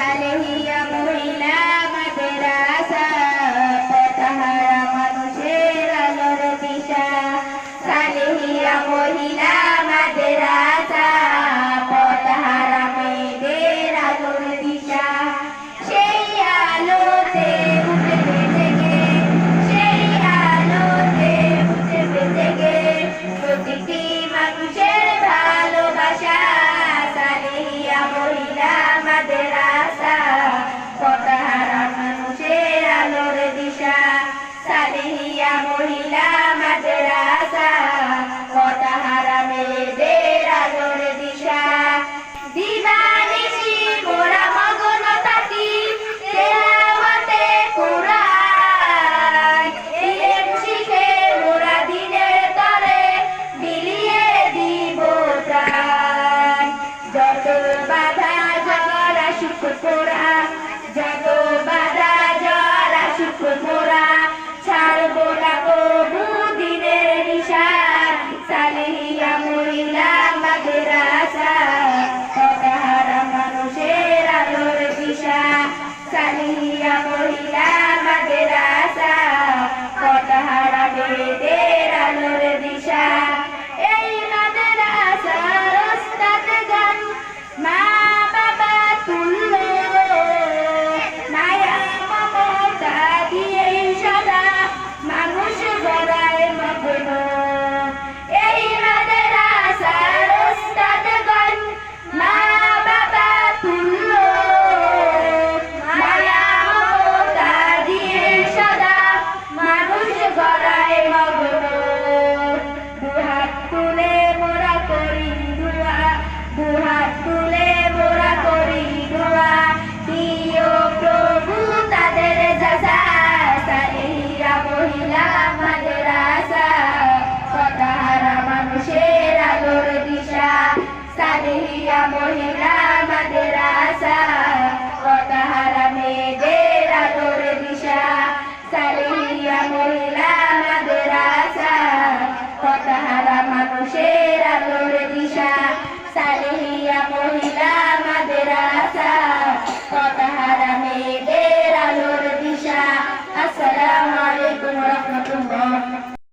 সালেহিয়া মহিলা মাদ্রাসা পথহারা মানুষের আলোর দিশা সালেহিয়া মহিলা মাদ্রাসা পথহারা মেয়েদের আলোর দিশা সেই আলোতে উঠে জেগে সেই আলোতে উঠে জেগে প্রতিটি মানুষের মহিলা